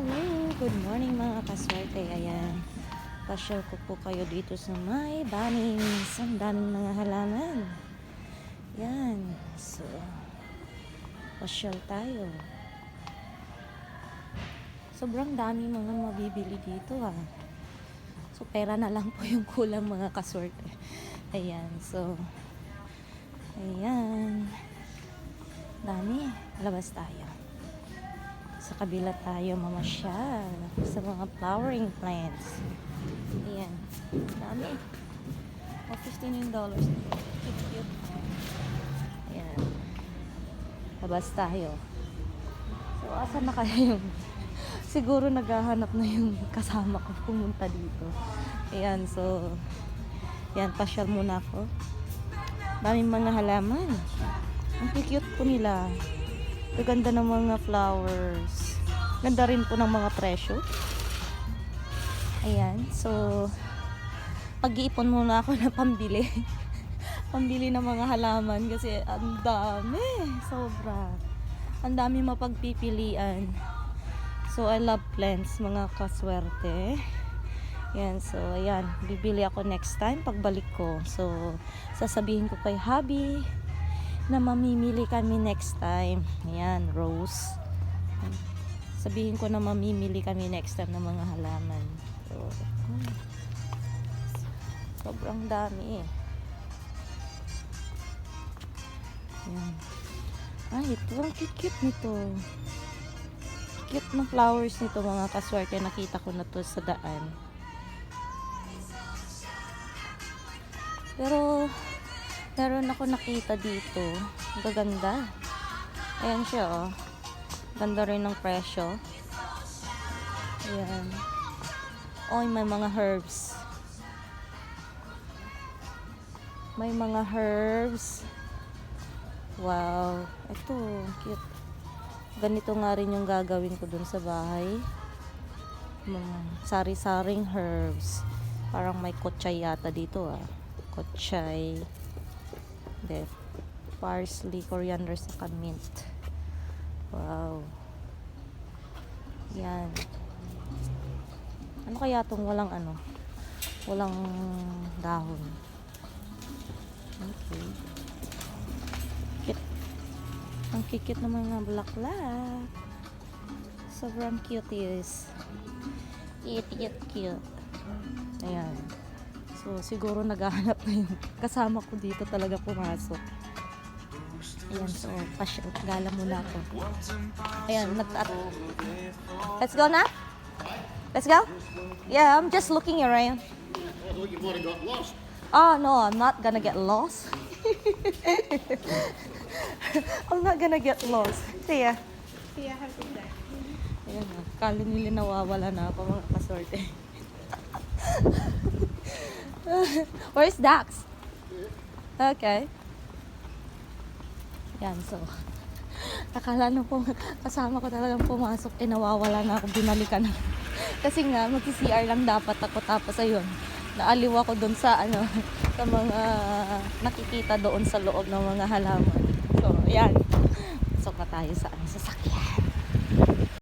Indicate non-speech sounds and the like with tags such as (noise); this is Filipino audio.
Hello, good morning mga kaswerte. Ayan, pasyal ko po kayo dito sa may baning Ang daming mga halaman. Yan, so, pasyal tayo. Sobrang dami mga mabibili dito ha. So, pera na lang po yung kulang mga kaswerte. Ayan, so, ayan. Dami. Labas tayo. Sa kabila tayo mamasyal sa mga flowering plants. Ayan. Dami. O, $15 dollars. Cute, cute. Ayan. Labas tayo. So, asan na kaya yung... Siguro naghahanap na yung kasama ko pumunta dito. Ayan, so... Ayan, pasyal muna ako. Daming mga halaman. Ang cute po nila. Ang ganda ng mga flowers. Ganda rin po ng mga presyo. Ayan. So, pag-iipon muna ako na pambili. (laughs) pambili ng mga halaman kasi ang dami. Sobra. Ang dami mapagpipilian. So, I love plants, mga kaswerte. Yan, so, ayan. Bibili ako next time pagbalik ko. So, sasabihin ko kay Habi na mamimili kami next time. Ayan, rose. Sabihin ko na mamimili kami next time ng mga halaman. So, hmm. sobrang dami eh. Ayan. Ay, ito. Ang cute-cute nito. Cute ng flowers nito mga kaswerte. Nakita ko na to sa daan. Pero, meron ako nakita dito. Gaganda. Ayan siya, oh. Ganda rin ng presyo. Ayan. Oh, may mga herbs. May mga herbs. Wow. Ito, cute. Ganito nga rin yung gagawin ko dun sa bahay. Mga sari-saring herbs. Parang may kotchay yata dito, ah. Kotchay. Then, parsley, coriander, saka mint. Wow. Yan. Ano kaya itong walang ano? Walang dahon. Okay. Cute. Ang kikit ng mga bulaklak. Sobrang cute is. Cute, cute, cute. Ayan. So, siguro naghahanap na yung kasama ko dito talaga pumasok. Ayan, so, pasyo, gala muna ako. Ayan, nag Let's go na? Let's go? Yeah, I'm just looking around. Thought you might have got lost. Oh, no, I'm not gonna get lost. (laughs) I'm not gonna get lost. See ya. Yeah, have a good day. Ayan na, kala nila nawawala na ako mga kasorte. (laughs) (laughs) Where's Dax? Okay. Yan, so. Akala na po, kasama ko talagang pumasok, eh nawawala na ako, binalikan na. (laughs) Kasi nga, mag-CR lang dapat ako, tapos ayun, naaliw ako doon sa, ano, (laughs) sa mga nakikita doon sa loob ng mga halaman. So, yan. Pasok na tayo sa, ano, sasakyan.